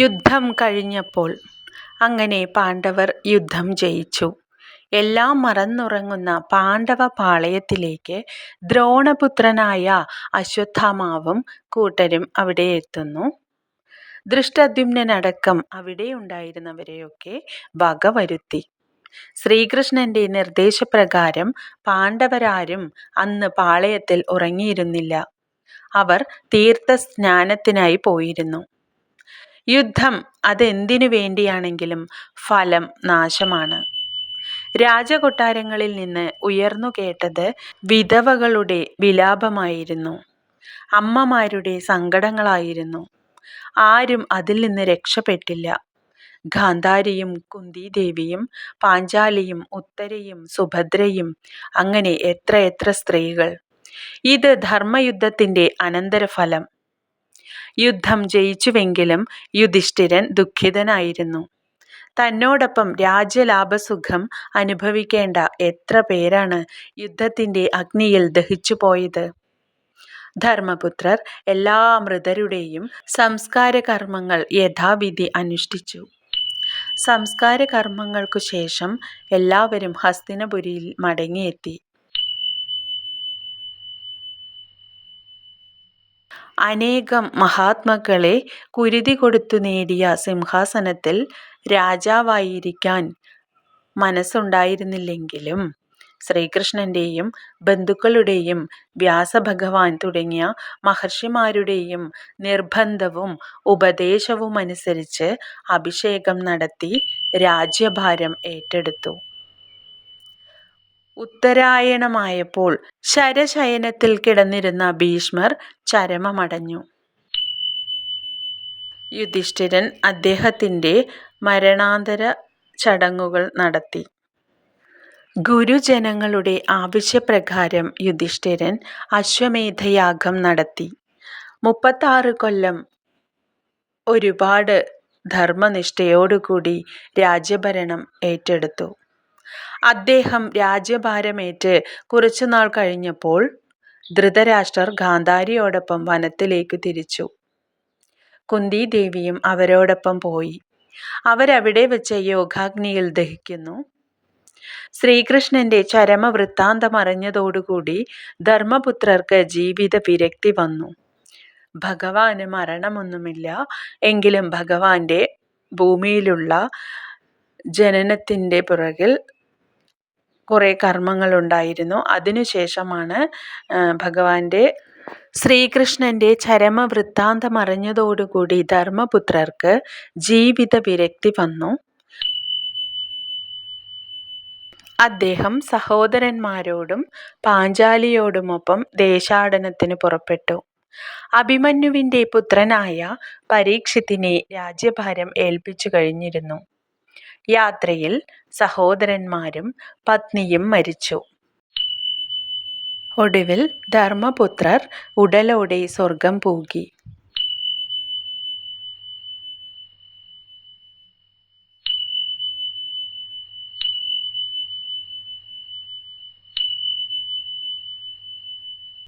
യുദ്ധം കഴിഞ്ഞപ്പോൾ അങ്ങനെ പാണ്ഡവർ യുദ്ധം ജയിച്ചു. എല്ലാം മറന്നുറങ്ങുന്ന പാണ്ഡവ പാളയത്തിലേക്ക് ദ്രോണപുത്രനായ അശ്വത്ഥാമാവും കൂട്ടരും അവിടെ എത്തുന്നു. ദൃഷ്ടദ്യുമ്നടക്കം അവിടെ ഉണ്ടായിരുന്നവരെയൊക്കെ വകവരുത്തി. ശ്രീകൃഷ്ണന്റെ നിർദ്ദേശപ്രകാരം പാണ്ഡവരാരും അന്ന് പാളയത്തിൽ ഉറങ്ങിയിരുന്നില്ല. അവർ തീർത്ഥ സ്നാനത്തിനായി പോയിരുന്നു. യുദ്ധം അതെന്തിനു വേണ്ടിയാണെങ്കിലും ഫലം നാശമാണ്. രാജകൊട്ടാരങ്ങളിൽ നിന്ന് ഉയർന്നു കേട്ടത് വിധവകളുടെ വിലാപമായിരുന്നു. അമ്മമാരുടെ സങ്കടങ്ങളായിരുന്നു. ആരും അതിൽ നിന്ന് രക്ഷപ്പെട്ടില്ല. ഗാന്ധാരിയും കുന്തിദേവിയും പാഞ്ചാലിയും ഉത്തരയും സുഭദ്രയും അങ്ങനെ എത്രയെത്ര സ്ത്രീകൾ. ഇത് ധർമ്മയുദ്ധത്തിന്റെ അനന്തരഫലം. യുദ്ധം ജയിച്ചുവെങ്കിലും യുധിഷ്ഠിരൻ ദുഃഖിതനായിരുന്നു. തന്നോടൊപ്പം രാജ്യലാഭസുഖം അനുഭവിക്കേണ്ട എത്ര പേരാണ് യുദ്ധത്തിന്റെ അഗ്നിയിൽ ദഹിച്ചു പോയത് ധർമ്മപുത്രർ എല്ലാ മൃതരുടെയും സംസ്കാരകർമ്മങ്ങൾ യഥാവിധി അനുഷ്ഠിച്ചു. സംസ്കാരകർമങ്ങൾക്കുശേഷം എല്ലാവരും ഹസ്തിനപുരിയിൽ മടങ്ങിയെത്തി. അനേകം മഹാത്മാക്കളെ കുരുതി കൊടുത്തു നേടിയ സിംഹാസനത്തിൽ രാജാവായിരിക്കാൻ മനസ്സുണ്ടായിരുന്നില്ലെങ്കിലും ശ്രീകൃഷ്ണന്റെയും ബന്ധുക്കളുടെയും വ്യാസഭഗവാൻ തുടങ്ങിയ മഹർഷിമാരുടെയും നിർബന്ധവും ഉപദേശവുമനുസരിച്ച് അഭിഷേകം നടത്തി രാജ്യഭാരം ഏറ്റെടുത്തു. ഉത്തരായണമായപ്പോൾ ശരശയനത്തിൽ കിടന്നിരുന്ന ഭീഷ്മർ ചരമമടഞ്ഞു. യുധിഷ്ഠിരൻ അദ്ദേഹത്തിന്റെ മരണാന്തര ചടങ്ങുകൾ നടത്തി. ഗുരുജനങ്ങളുടെ ആവശ്യപ്രകാരം യുധിഷ്ഠിരൻ അശ്വമേധയാഗം നടത്തി. മുപ്പത്താറ് കൊല്ലം ഒരുപാട് ധർമ്മനിഷ്ഠയോടുകൂടി രാജ്യഭരണം ഏറ്റെടുത്തു. അദ്ദേഹം രാജ്യഭാരമേറ്റ് കുറച്ചുനാൾ കഴിഞ്ഞപ്പോൾ ധൃതരാഷ്ട്രർ ഗാന്ധാരിയോടൊപ്പം വനത്തിലേക്ക് തിരിച്ചു. കുന്തിദേവിയും അവരോടൊപ്പം പോയി. അവരവിടെ വെച്ച് യോഗാഗ്നിയിൽ ദഹിക്കുന്നു. ശ്രീകൃഷ്ണന്റെ ചരമവൃത്താന്തമറിഞ്ഞതോടുകൂടി ധർമ്മപുത്രർക്ക് ജീവിത വിരക്തി വന്നു. ഭഗവാന് മരണമൊന്നുമില്ല. എങ്കിലും ഭഗവാന്റെ ഭൂമിയിലുള്ള ജനനത്തിന്റെ പുറകിൽ കുറെ കർമ്മങ്ങളുണ്ടായിരുന്നു. അതിനുശേഷമാണ് ഭഗവാന്റെ ശ്രീകൃഷ്ണന്റെ ചരമവൃത്താന്തമറിഞ്ഞതോടുകൂടി ധർമ്മപുത്രർക്ക് ജീവിത വിരക്തി വന്നു. അദ്ദേഹം സഹോദരന്മാരോടും പാഞ്ചാലിയോടുമൊപ്പം ദേശാടനത്തിന് പുറപ്പെട്ടു. അഭിമന്യുവിന്റെ പുത്രനായ പരീക്ഷിത്തിനെ രാജ്യഭാരം ഏൽപ്പിച്ചുകഴിഞ്ഞിരുന്നു. യാത്രയിൽ സഹോദരന്മാരും പത്നിയും മരിച്ചു. ഒടുവിൽ ധർമ്മപുത്രർ ഉടലോടെ സ്വർഗം പൂകി.